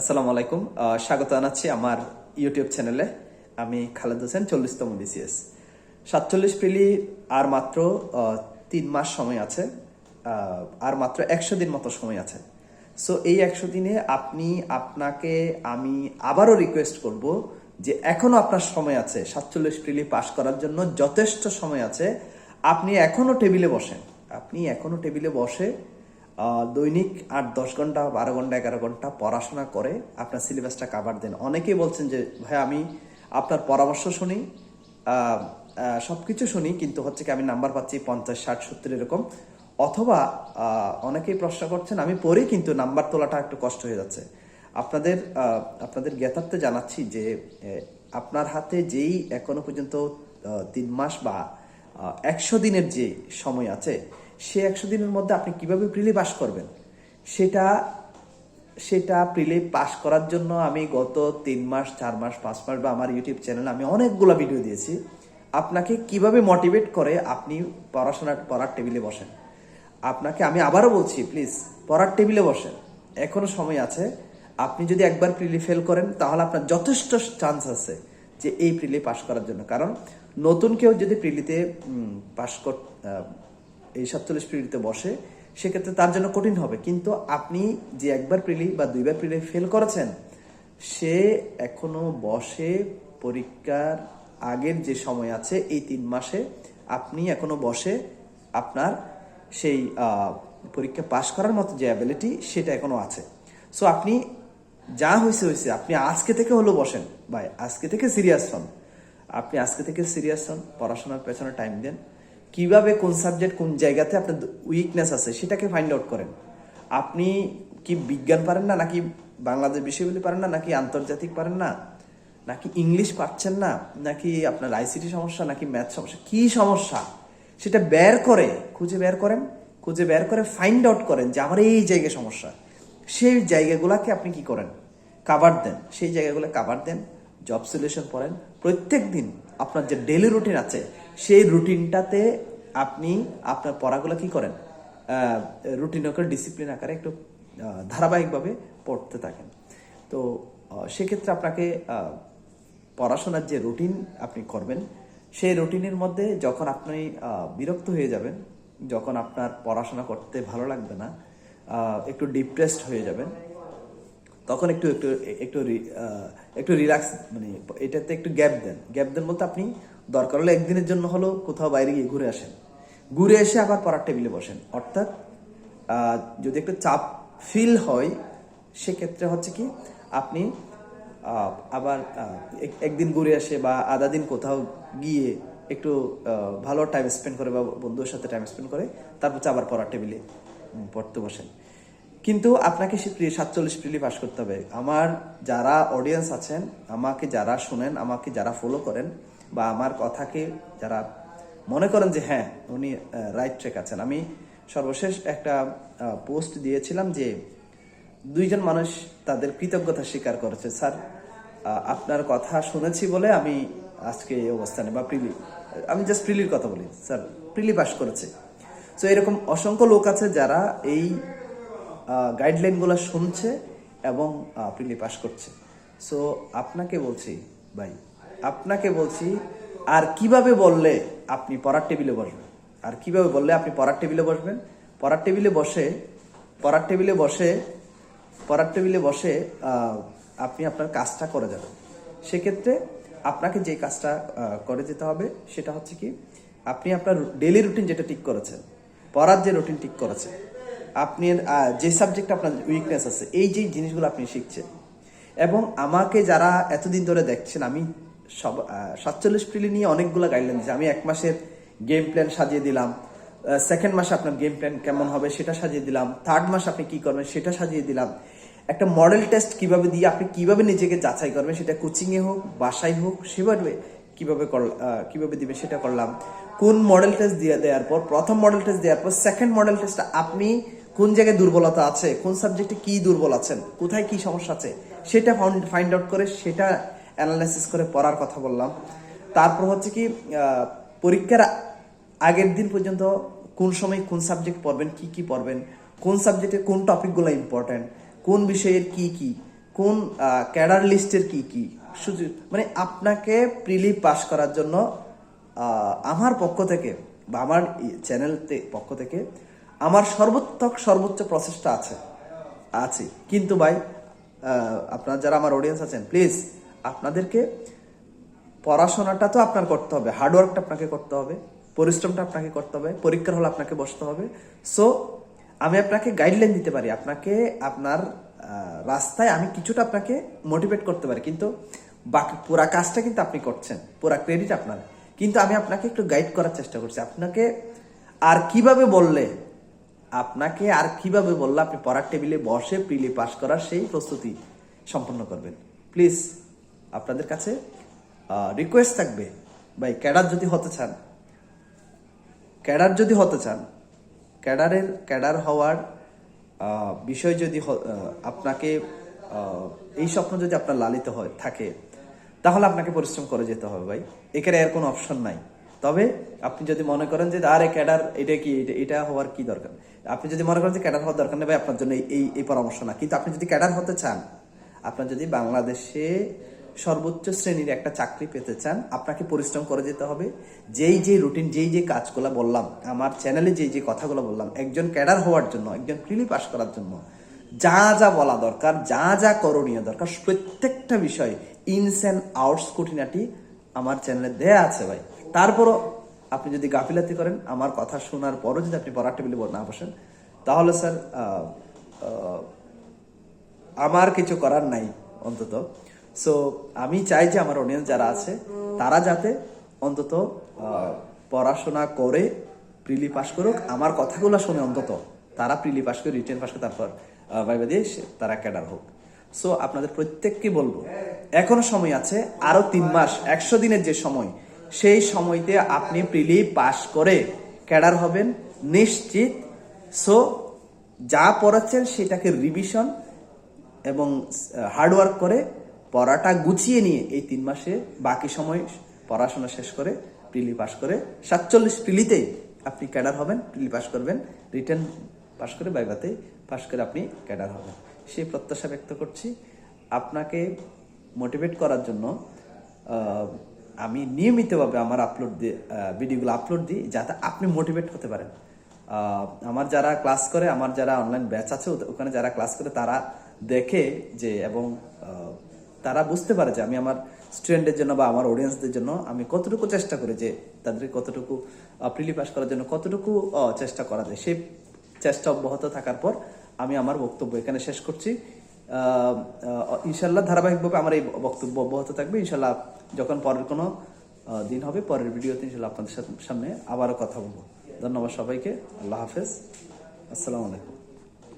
আসসালামু আলাইকুম। স্বাগত জানাচ্ছি আমার ইউটিউব চ্যানেলে। আমি খালেদ হোসেন, চল্লিশতম বিসিএস। সাতচল্লিশ প্রিলি আর মাত্র তিন মাস সময় আছে। আর মাত্র একশো দিন মতো সময় আছে। সো এই একশো দিনে আপনি, আপনাকে আমি আবারও রিকোয়েস্ট করব যে এখনও আপনার সময় আছে, সাতচল্লিশ প্রিলি পাশ করার জন্য যথেষ্ট সময় আছে। আপনি এখনও টেবিলে বসেন। আপনি এখনও টেবিলে বসে দৈনিক আট, দশ ঘণ্টা, বারো ঘণ্টা, এগারো ঘণ্টা পড়াশোনা করে আপনার সিলেবাসটা কাভার দেন। অনেকেই বলছেন যে, ভাই, আমি আপনার পরামর্শ শুনি সব কিছু শুনি, কিন্তু হচ্ছে কি আমি নাম্বার পাচ্ছি পঞ্চাশ, ষাট, সত্তর এরকম। অথবা অনেকেই প্রশ্ন করছেন, আমি পড়ি, কিন্তু নাম্বার তোলাটা একটু কষ্ট হয়ে যাচ্ছে। আপনাদের আপনাদের জ্ঞাতার্থে জানাচ্ছি যে আপনার হাতে যেই এখনও পর্যন্ত তিন মাস বা একশো দিনের যে সময় আছে সে একশো দিনের মধ্যে আপনি কীভাবে প্রিলি পাস করবেন? সেটা সেটা প্রিলি পাস করার জন্য আমি গত তিন মাস, চার মাস, পাঁচ মাস বা আমার ইউটিউব চ্যানেলে আমি অনেকগুলো ভিডিও দিয়েছি। আপনাকে কীভাবে মোটিভেট করে আপনি পড়াশোনা, পড়ার টেবিলে বসেন? আপনাকে আমি আবারও বলছি প্লিজ পড়ার টেবিলে বসেন। এখনও সময় আছে। আপনি যদি একবার প্রিলি ফেল করেন, তাহলে আপনার যথেষ্ট চান্স আছে যে এই প্রিলি পাশ করার জন্য। কারণ নতুন কেউ যদি প্রিলিতে পাশ কর এই সাতচল্লিশ প্রিলিতে বসে, সেক্ষেত্রে তার জন্য কঠিন হবে। কিন্তু আপনি যে একবার প্রিলি বা দুইবার প্রিলি ফেল করেছেন, সে এখনও বসে পরীক্ষার আগের যে সময় আছে, এই তিন মাসে আপনি এখনও বসে আপনার সেই পরীক্ষা পাশ করার মতো যে অ্যাবিলিটি সেটা এখনও আছে। সো আপনি যা হয়েছে হয়েছে আপনি আজকে থেকে হলো বসেন। ভাই, আজকে থেকে সিরিয়াস হন। আপনি আজকে থেকে সিরিয়াস হন, পড়াশোনার পেছনে টাইম দেন। কীভাবে কোন সাবজেক্ট কোন জায়গাতে আপনার উইকনেস আছে সেটাকে ফাইন্ড আউট করেন। আপনি কি বিজ্ঞান পারেন না, নাকি বাংলাদেশ বিষয়গুলি পারেন না, নাকি আন্তর্জাতিক পারেন না, নাকি ইংলিশ পারছেন না, নাকি আপনার আইসিটি সমস্যা, নাকি ম্যাথ সমস্যা, কি সমস্যা? সেটা বের করে, খুঁজে বের করেন, খুঁজে বের করে ফাইন্ড আউট করেন যে আমার এই জায়গায় সমস্যা। সেই জায়গাগুলোকে আপনি কি করেন? কাভার দেন। সেই জায়গাগুলো কাভার দেন জব সলিউশন পড়েন। প্রত্যেক দিন আপনার যে ডেলি রুটিন আছে, সেই রুটিনটাতে আপনি আপনার পড়াগুলো কি করেন? রুটিন আকারে ডিসিপ্লিন আকারে একটু ধারাবাহিকভাবে পড়তে থাকেন। তো সেক্ষেত্রে আপনাকে পড়াশোনার যে রুটিন আপনি করবেন, সেই রুটিনের মধ্যে যখন আপনি বিরক্ত হয়ে যাবেন, যখন আপনার পড়াশোনা করতে ভালো লাগবে না একটু ডিপ্রেসড হয়ে যাবেন তখন একটু একটু একটু একটু রিল্যাক্স মানে এটাতে একটু গ্যাপ দেন। গ্যাপ দেন বলতে আপনি দরকার হলে একদিনের জন্য হলেও কোথাও বাইরে গিয়ে ঘুরে আসেন। ঘুরে এসে আবার পড়ার টেবিলে বসেন। অর্থাৎ যদি একটু চাপ ফিল হয়, সেক্ষেত্রে হচ্ছে কি, আপনি আবার এক- একদিন ঘুরে আসে বা আধা দিন কোথাও গিয়ে একটু ভালো টাইম স্পেন্ড করে বা বন্ধুর সাথে টাইম স্পেন্ড করে, তারপর আবার পড়ার টেবিলে পড়তে বসেন। কিন্তু আপনাকে সে সাতচল্লিশ প্রিলি পাস করতে হবে। আমার যারা অডিয়েন্স আছেন, আমাকে যারা শুনেন, আমাকে যারা ফলো করেন, বা আমার কথাকে যারা মনে করেন যে হ্যাঁ উনি রাইট ট্রেক আছেন, আমি সর্বশেষ একটা পোস্ট দিয়েছিলাম যে দুইজন মানুষ তাদের কৃতজ্ঞতা স্বীকার করেছে। স্যার আপনার কথা শুনেছি বলে আমি আজকে এই অবস্থানে, বা প্রিলি, আমি জাস্ট প্রিলির কথা বলি। স্যার, প্রিলি পাস করেছে। তো এরকম অসংখ্য লোক আছে যারা এই গাইডলাইনগুলো শুনছে এবং প্রিলি পাস করছে। সো আপনাকে বলছি, ভাই, আপনাকে বলছি, আর কীভাবে বললে আপনি পড়ার টেবিলে বসবেন? আর কীভাবে বললে আপনি পড়ার টেবিলে বসবেন? পড়ার টেবিলে বসে, পড়ার টেবিলে বসে, পড়ার টেবিলে বসে আপনি আপনার কাজটা করে যাবেন। সেক্ষেত্রে আপনাকে যে কাজটা করে যেতে হবে, সেটা হচ্ছে কি, আপনি আপনার ডেলি রুটিন যেটা ঠিক করেছেন, পড়ার যে রুটিন ঠিক করেছেন আপনি আহ, যে সাবজেক্ট আপনার উইকনেস আছে এই যে জিনিসগুলো আপনি শিখছেন এবং আমাকে যারা এতদিন ধরে দেখছেন আমি সব সাতচল্লিশ প্রিলি নিয়ে অনেকগুলো গাইডলাইন দিচ্ছি আমি এক মাসের গেম প্ল্যান সাজিয়ে দিলাম সেকেন্ড মাসে আপনার গেম প্ল্যান কেমন হবে সেটা সাজিয়ে দিলাম থার্ড মাস আপনি কি করবেন সেটা সাজিয়ে দিলাম। একটা মডেল টেস্ট কীভাবে দিয়ে আপনি কীভাবে নিজেকে যাচাই করবেন সেটা কোচিংয়ে হোক বাসায় হোক সেভাবে কীভাবে কীভাবে দিবে সেটা করলাম। কোন মডেল টেস্ট দিয়ে দেওয়ার পর প্রথম মডেল টেস্ট দেওয়ার পর সেকেন্ড মডেল টেস্ট আপনি কোন জায়গায় দুর্বলতা আছে, কোন সাবজেক্টে কি দুর্বল আছেন, কোথায় কি সমস্যা আছে, সেটা ফাইন্ড আউট করে, সেটা অ্যানালাইসিস করে পড়ার কথা বললাম। তারপর হচ্ছে কি পরীক্ষার আগের দিন পর্যন্ত কোন সময় কোন সাবজেক্ট পড়বেন, কি কি পড়বেন, কোন সাবজেক্টের কোন টপিকগুলো ইম্পর্ট্যান্ট কোন বিষয়ের কি কি, কোন ক্যাডার লিস্টের কি কি সুযোগ মানে আপনাকে প্রিলি পাস করার জন্য আমার পক্ষ থেকে বা আমার চ্যানেল পক্ষ থেকে আমার সর্বোত্তক, সর্বোচ্চ প্রচেষ্টা আছে। আছে। কিন্তু ভাই আপনার যারা আমার অডিয়েন্স আছেন প্লিজ আপনাদেরকে পড়াশোনাটা তো আপনার করতে হবে। হার্ডওয়ার্কটা আপনাকে করতে হবে। পরিশ্রমটা আপনাকে করতে হবে। পরীক্ষার হলে আপনাকে বসতে হবে। সো আমি আপনাকে গাইডলাইন দিতে পারি। আপনাকে, আপনার রাস্তায় আমি কিছুটা আপনাকে মোটিভেট করতে পারি। কিন্তু বাকি পুরা কাজটা কিন্তু আপনি করছেন। পুরা ক্রেডিট আপনার। কিন্তু আমি আপনাকে একটু গাইড করার চেষ্টা করছি। আপনাকে আর কীভাবে বললে আপনাকে আর কীভাবে বললে? আপনি পড়ার টেবিলে বসে প্রিলি পাস করার সেই প্রস্তুতি সম্পন্ন করবেন। প্লিজ, আপনাদের কাছে রিকোয়েস্ট থাকবে। ভাই, ক্যাডার যদি হতে চান, ক্যাডার যদি হতে চান, ক্যাডারের, ক্যাডার হওয়ার বিষয় যদি আপনাকে এই স্বপ্ন যদি আপনার লালিত হয়, থাকে, তাহলে আপনাকে পরিশ্রম করে যেতে হবে ভাই। এখানে এর কোনো অপশন নাই। তবে আপনি যদি মনে করেন যে, আরে, ক্যাডার, এটা কি, এটা- হওয়ার কি দরকার? আপনি যদি মনে করেন যে, ক্যাডার হওয়ার দরকার নেই আপনার জন্য এই- এই পরামর্শ না। কিন্তু আপনি যদি ক্যাডার হতে চান, আপনার যদি বাংলাদেশে সর্বোচ্চ শ্রেণির একটা চাকরি পেতে চান, আপনাকে পরিশ্রম করে যেতে হবে। যেই যে রুটিন, যেই যে কাজগুলো বললাম, আমার চ্যানেলে যেই যে কথাগুলো বললাম, একজন ক্যাডার হওয়ার জন্য, একজন প্রিলি পাস করার জন্য, যা যা বলা দরকার, যা যা করণীয় দরকার, প্রত্যেকটা বিষয় ইনস অ্যান্ড আউটস খুঁটিনাটি আমার চ্যানেলে দেয়া আছে ভাই। তারপরও আপনি যদি গাফিলাতি করেন, আমার কথা শোনার পরও যদি আপনি পড়ার টেবিলে না বসেন, তাহলে স্যার আমার কিছু করার নাই অন্তত। সো আমি চাই যে আমার অডিয়েন্স যারা আছে, তারা যাতে অন্তত পড়াশোনা করে প্রিলি পাস করুক। আমার কথাগুলো শুনে অন্তত তারা প্রিলি পাস করে রিটেন পাস করে, তারপর ভাইবা দিয়ে তারা ক্যাডার হোক। সো আপনাদের প্রত্যেককে বলব, এখনও সময় আছে, আরও তিন মাস, একশো দিনের যে সময় সেই সময়তে আপনি প্রিলি পাস করে ক্যাডার হবেন। নিশ্চিত। সো, যা পড়াচ্ছেন সেটাকে রিভিশন এবং হার্ডওয়ার্ক করে পড়াটা গুছিয়ে নিয়ে এই তিন মাসে বাকি সময় পড়াশোনা শেষ করে প্রিলি পাস করে সাতচল্লিশ প্রিলিতেই আপনি ক্যাডার হবেন, প্রিলি পাস করবেন রিটার্ন পাস করে বাইবাতে পাস করে আপনি ক্যাডার হবেন। সেই প্রত্যাশা ব্যক্ত করছি। আপনাকে মোটিভেট করার জন্য আমি নিয়মিতভাবে আমার আপলোড দিয়ে ভিডিওগুলো আপলোড দিই যাতে আপনি মোটিভেট হতে পারেন। আমার যারা ক্লাস করে, আমার যারা অনলাইন ব্যাচ আছে ওখানে যারা ক্লাস করে, তারা দেখে যে এবং তারা বুঝতে পারে যে আমি আমার স্টুডেন্টের জন্য বা আমার অডিয়েন্সদের জন্য আমি কতটুকু চেষ্টা করি যে তাদের কতটুকু প্রিলি পাস করার জন্য কতটুকু চেষ্টা করা যায়। সেই চেষ্টা অব্যাহত থাকার পর আমি আমার বক্তব্য এখানে শেষ করছি। ইনশাল্লাহ ধারাবাহিকভাবে আমার এই বক্তব্য অব্যাহত থাকবে। ইনশাল্লাহ যখন পরের কোনো দিন হবে, পরের ভিডিওতে ইনশাল্লাহ আপনাদের সামনে আবারও কথা বলব। ধন্যবাদ সবাইকে। আল্লাহ হাফেজ। আসসালামু আলাইকুম।